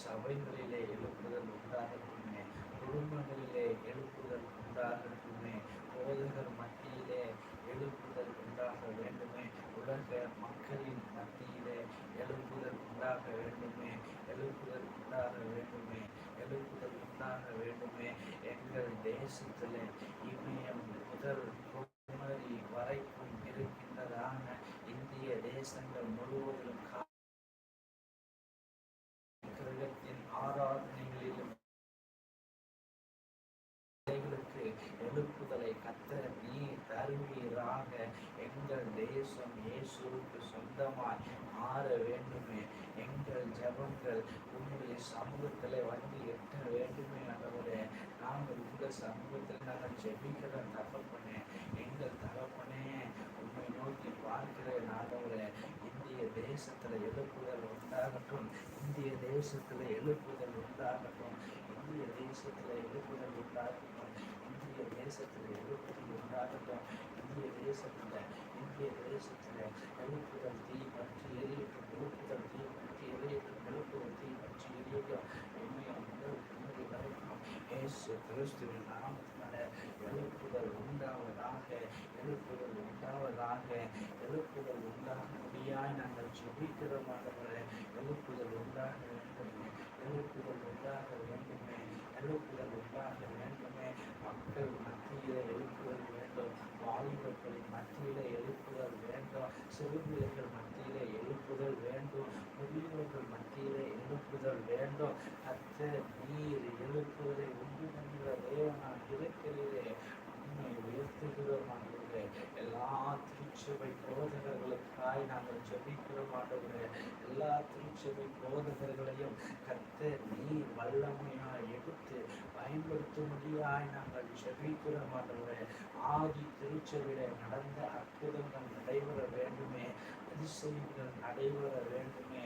சபைகளிலே எழுப்புதல் உண்டாகட்டுமே குடும்பங்களிலே எழுப்புதல் உண்டாகட்டுமே போதகர் மத்தியிலே எழுப்புதல் உண்டாக வேண்டுமே உலக மக்களின் மத்தியிலே எழுப்புதல் உண்டாக வேண்டுமே எழுப்புதல் உண்டாக வேண்டுமே எழுப்புதல் உண்டாக வேண்டுமே எங்கள் தேசத்தில் இமயம் முதல் எழுப்புதலை கத்த நீ தருவீராக. எங்கள் தேசம் இயேசுவுக்கு சொந்தமாய் மாற வேண்டுமே. எங்கள் ஜெபங்கள் உங்களுடைய சமூகத்தில் வந்து எட்ட வேண்டுமே ஆண்டவரே. நாங்கள் உங்கள் சமூகத்தில் நாங்கள் ஜெபிக்கிற தகப்பனே. எங்கள் தகப்பனே உண்மை நோக்கி பார்க்கிற ஆண்டவரே. இந்திய தேசத்துல எழுப்புதல் உண்டாகட்டும். இந்திய தேசத்துல எழுப்புதல் உண்டாகட்டும். இந்திய தேசத்துல எழுப்புதல் உண்டாகட்டும். இந்திய தேசத்தில் எழுபத்தி ஒன்றாகட்டும் இந்திய தேசத்தில் இந்திய தேசத்தில் எழுப்புதல் தீ பற்றி எரியட்டும் எழுப்புதல் தீ பற்றி எரியட்டும் எழுப்புதல் தீ பற்றி எரியட்டும் இமயம் முதல் குமரி வரைக்கும் இயேசு கிறிஸ்துவின் நாமத்தினால எழுப்புதல் உண்டாவதாக எழுப்புதல் உண்டாவதாக எழுப்புதல் உண்டாக முடியாய் நாங்கள் ஜெபிக்கிறோம் ஆண்டவரே எழுப்புதல் உண்டாக வேண்டுமே எழுப்புதல் உண்டாக வேண்டுமே எழுப்புதல் உண்டாக வேண்டுமே. மக்கள் மத்தியில் எழுப்புதல் வேண்டும் வாலிபர்களின் மத்தியில் எழுப்புதல் வேண்டும் சிறுபிள்ளைகள் மத்தியில் எழுப்புதல் வேண்டும் முதியோர்கள் மத்தியில் எழுப்புதல் வேண்டும். அத்தை நீர் எழுப்புவதை உண்டு பண்ணுகிற தேவனாக இருக்கிறீரே உண்மை உயர்த்துகிறோம் ஆண்டவரே எல்லா திருச்சபை தாய் நாங்கள் ஜெபிக்கிறோம் ஆண்டவரே. எல்லா செபி போதகர்களையும் கத்து நீர் வல்லமையாக எடுத்து பயன்படுத்தும்படியாய் நாங்கள் ஜெபிக்கிறோம் ஆண்டவரே. ஆதி திருச்சபையில நடந்த அற்புதங்கள் நடைபெற வேண்டுமே. அதிசயங்கள் நடைபெற வேண்டுமே.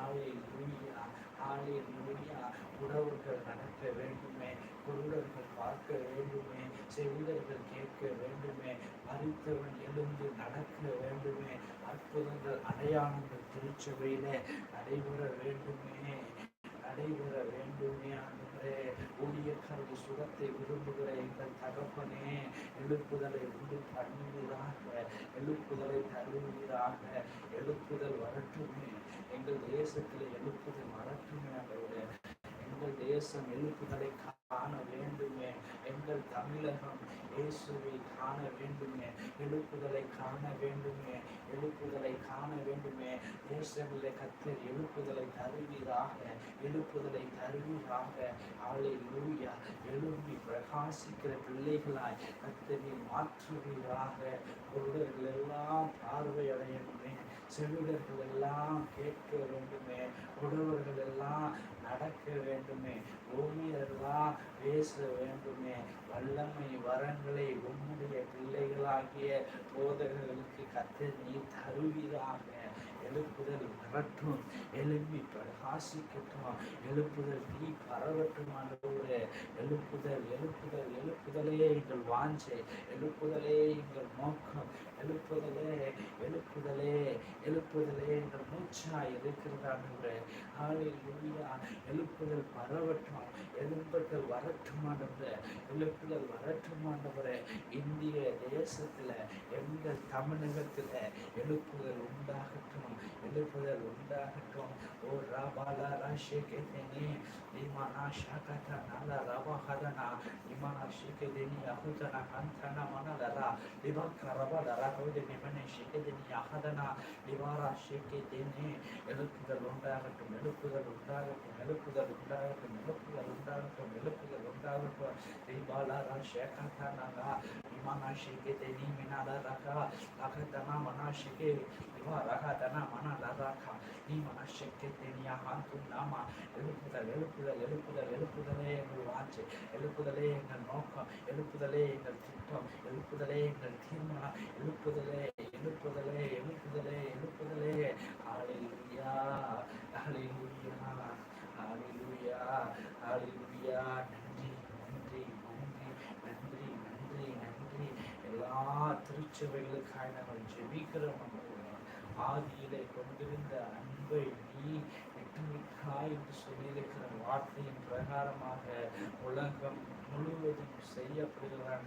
ஆலை லூயா ஆலை மூலியாக உறவுகள் நடக்க வேண்டுமே குருடர்கள் பார்க்க வேண்டுமே செவிலர்கள் கேட்க வேண்டுமே மறித்தவன் எழுந்து நடக்க வேண்டுமே அற்புதங்கள் அடையாளங்கள் திருச்சபையில நடைபெற வேண்டுமே நடைபெற வேண்டுமே ஆண்டவரே. ஊழியர்களது சுகத்தை விரும்புகிற எங்கள் தகப்பனே எழுப்புதலை உண்டு பண்ணுவீராக எழுப்புதலை தருவீராக எழுப்புதல் வரட்டுமே. எங்கள் தேசத்தில் எழுப்புதல் வரட்டுமே அவருடைய தேசம் எழுப்புதலை காண வேண்டுமே. எங்கள் தமிழகம் இயேசுவை காண வேண்டுமே. எழுப்புதலை காண வேண்டுமே. எழுப்புதலை காண வேண்டுமே. தேசங்களிலே கத்தர் எழுப்புதலை தருவீராக. எழுப்புதலை தருவீராக. ஆலை லூயா எழும்பி பிரகாசிக்கிற பிள்ளைகளாய் கத்தரை மாற்றுவீராக. குருடர்கள் எல்லாம் பார்வையடையணுமே. செவிடர்கள் எல்லாம் கேட்க வேண்டுமே உடவர்கள் எல்லாம் நடக்க வேண்டுமே பூமியெல்லாம் பேச வேண்டுமே வல்லமை வரங்களை உம்முடைய பிள்ளைகளாகிய போதகர்களுக்கு கத்து நீ தருவீராக. எழுப்புதல் வரட்டும் எழுப்பி பிரகாசிக்கட்டும் எழுப்புதல் தீ பரவட்டும் ஆண்டவரே. எழுப்புதல் எழுப்புதல் எழுப்புதலே எங்கள் வாஞ்சை. எழுப்புதலே எங்கள் நோக்கம். எழுப்புதலே எழுப்புதலே எழுப்புதலே எங்கள் மூச்சா இருக்கிறதாண்டவரே ஆளில் உள்ளா எழுப்புதல் பரவட்டும். எழுப்புதல் வரட்டும் ஆண்டவரே. எழுப்புதல் வரட்டும் ஆண்டவரே. இந்திய தேசத்துல எங்கள் தமிழகத்துல எழுப்புதல் உண்டாகட்டும் ఎదుపుదలు ఉండటం ఓ రాబాల రాశకెతని ఇమన శాఖత నల రవహదన ఇమన శికెదని అహుతన హంతన మనలర దివక్క రబల రహోది నిమని శికెదని అహదన దివార శికెదని ఎదుపుదలు ఉండటం ఎదుపుదలు ఉండటం ఎదుపుదలు ఉండటం ఎదుపుదలు ఉండటం ఎదుపుదలు ఉండటం దివాల రాశకత నల ఇమన శికెదని మినల రక రకతన మన శికె దివార రకతన மன ரகதனா மனா லராகா நீ மனசக்தியா ஹாந்தும் நாமா எழுப்புதல் எழுப்புதல் எழுப்புதல் எழுப்புதலே எங்கள் வாஞ்சை எழுப்புதலே எங்கள் நோக்கம் எழுப்புதலே எங்கள் திட்டம் எழுப்புதலே எங்கள் தீர்மானம் எழுப்புதலே எழுப்புதலே எழுப்புதலே எழுப்புதலே ஹalleluya ஹalleluya ஹalleluya ஹalleluya நன்றி நன்றி நன்றி நன்றி நன்றி நன்றி எல்லா திருச்சபைகளுக்காக நாங்கள் ஜெபிக்கிறோம் ஆகியதை கொண்டிருந்த அன்பை நீ விட்டு என்று சொல்லியிருக்கிற வார்த்தையின் பிரகாரமாக உலகம் முழுவதும் செய்யப்படுகிறான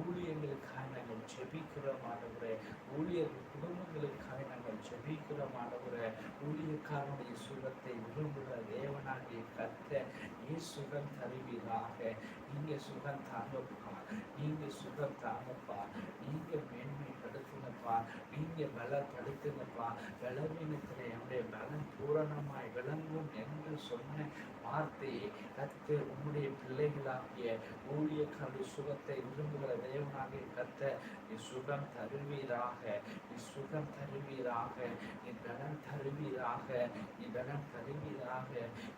ஊழியர்களுக்காக நாங்கள் ஜெபிக்கிறோம் ஆண்டவரே ஊழியர் குடும்பங்களுக்காக நாங்கள் ஜெபிக்கிறோம் ஆண்டவரே ஊழியக்காரனுடைய சுகத்தை விரும்புகிற தேவனாகிய கத்த நீ சுகம் தருவீராக. நீங்க சுகம் தாங்கப்பா நீங்கள் சுகம் தாங்கப்பா நீங்க மேன்மைப்படுத்துங்கப்பா நீங்க பலப்படுத்துங்கப்பா பலவீனத்தில் என்னுடைய பலம் பூரணமாய் விளங்கும் என்று சொன்ன வார்த்தையை கத்து உம்முடைய பிள்ளைகளாகிய ஊழியக்காரருடைய சுகத்தை விரும்புகிற தேவனாகிய கத்த நீ சுகம் தருவீராக. நீ சுகம் தருவீராக. நீ பலன் தருவீராக. நீ பலன் தருவீராக.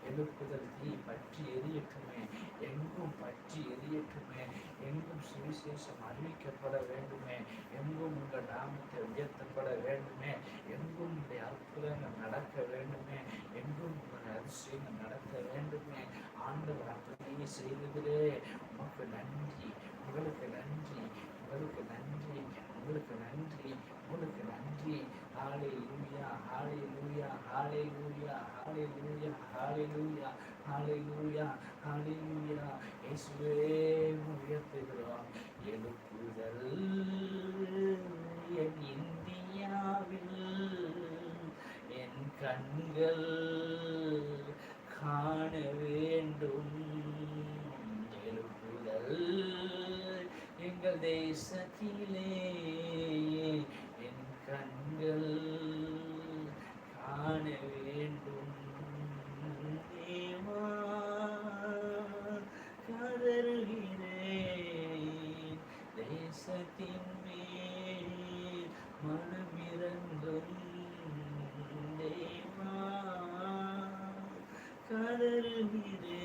எழுப்புதல் தீ பற்றி எரியட்டுமே. எங்கும் பற்றி எரியட்டுமே. எங்கும் சுவிசேஷம் அறிவிக்கப்பட வேண்டுமே. எங்கும் உங்கள் நாமத்தை உயர்த்தப்பட வேண்டுமே. எங்கும் உங்களுடைய அற்புதங்கள் நடக்க வேண்டுமே. எங்கும் உடைய அதிசயங்கள் நடக்க வேண்டுமே. ஆண்டவர் அப்படியே செய்ததிலே உமக்கு நன்றி உங்களுக்கு நன்றி உங்களுக்கு நன்றி உங்களுக்கு நன்றி உங்களுக்கு நன்றி. ஹாலே லூயா ஹாலே லூயா ஹாலே லூயா ஹாலே லூயா ஹாலே லூயா ஹாலே லூயா ஹாலே லூயா இயேசுவே உயர்த்துகிறோம். எழுப்புதல். என் இந்தியாவில் என் கண்கள் காண வேண்டும். எழுப்புதல் எங்கள் தேசத்திலே என் கண்கள் காண வேண்டும் தேவா கதறுகிறேன் தேசத்தின் மேல் மனமிறங்கும் தேவா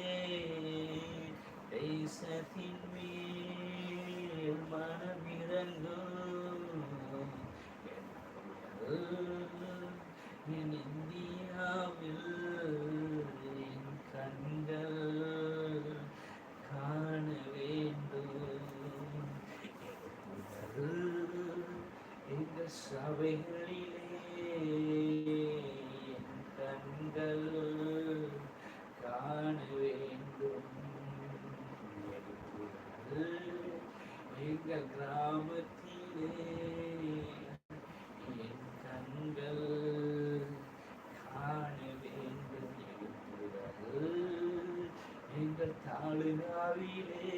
கதறுகிறேன் தேசத்தின் மேல் மனமிறங்கும் என் இந்தியாவில் என் கண்கள் காண வேண்டும் எங்கள் சபைகளிலே என் கண்கள் காண வேண்டும் எங்கள் கிராமத்திலே என் கண்கள் காண வேண்டும் எழுப்புதல் எங்கள் தாளுகாவிலே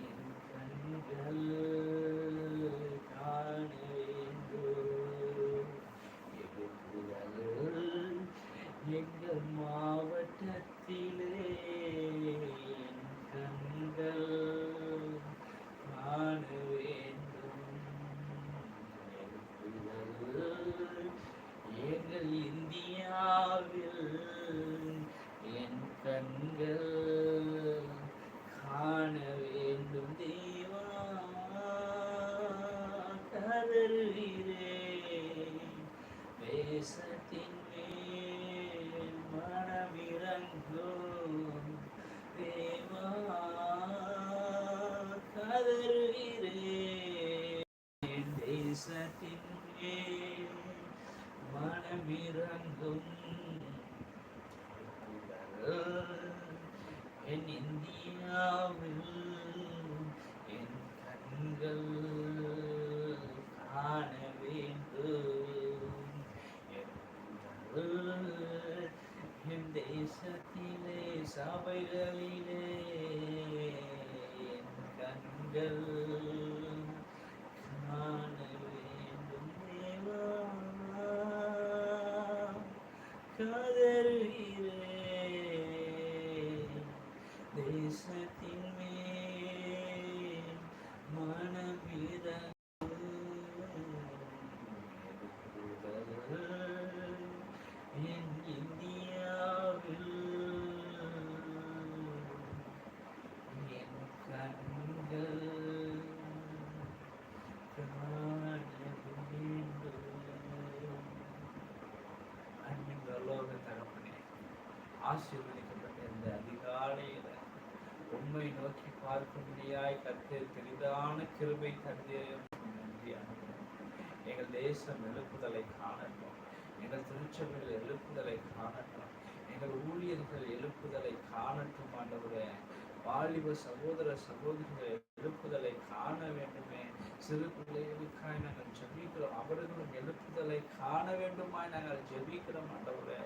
என் கண்கள் காண வேண்டும் எழுப்புதல் எங்கள் மாவட்டத்திலே என் கண்கள் காண வேண்டும் எழுப்புதல் எங்கள் இந்தியாவில் என் கண்கள் காண வேண்டும் தெய்வா கதறுகிறே தேசத்தின் மேல் மனமிறங்கும் தேவா கதறுகிறேன் தேசத்தின் மேல் மனமிறங்கும் என் இந்தியாவில் என் கண்கள் காண வேண்டும் என் தேசத்திலே சபைகளிலே என் கண்கள் காண வேண்டும் தேவா கதறுகிறேன் தேசத்தின் மேல் மனமிறங்கும் என் இந்தியாவில் என் கண்கள் காண வேண்டும் அன்பின் பரலோக தகப்பனே ஆசீர்வதிக்கப்பட்ட இந்த அதிகாலையில உண்மை நோக்கி பார்க்கும்படியாய் கற்று பெரிதான கிருபை தந்தே. நன்றி எங்கள் தேசம் எழுப்புதலை காணட்டும். எங்கள் திருச்சபையில் எழுப்புதலை காணட்டும். எங்கள் ஊழியர்கள் எழுப்புதலை காணட்டும் ஆண்டவரே. வாலிப சகோதர சகோதரிகள் எழுப்புதலை காண வேண்டுமே. சிறு பிள்ளைகளுக்காய் நாங்கள் ஜெபிக்கிறோம். அவர்களும் எழுப்புதலை காண வேண்டுமாய் நாங்கள் ஜெபிக்கிறோம் ஆண்டவரே.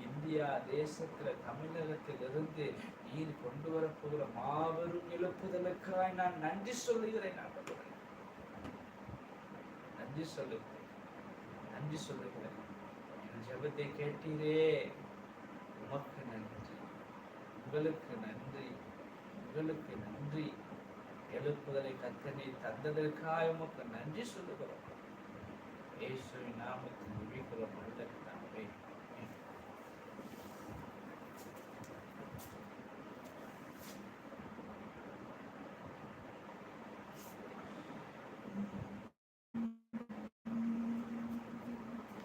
இந்தியா தேசத்துல தமிழகத்தில் இருந்து நீர் கொண்டு வரப்போகிற மாபெரும் எழுப்புதலுக்காய் நான் நன்றி சொல்லுகிறேன் நன்றி சொல்லுகிறேன். நன்றி சொல்லுகிறேன். என் ஜபத்தை கேட்டீரே. உமக்கு நன்றி. உங்களுக்கு நன்றி. உங்களுக்கு நன்றி. எழுப்புதலை கத்தனை தந்ததற்காக உமக்கு நன்றி சொல்லுகிறோம். இயேசுவின் நாமத்தில் ஜெபிக்கிறோம் நல்ல பிதாவே.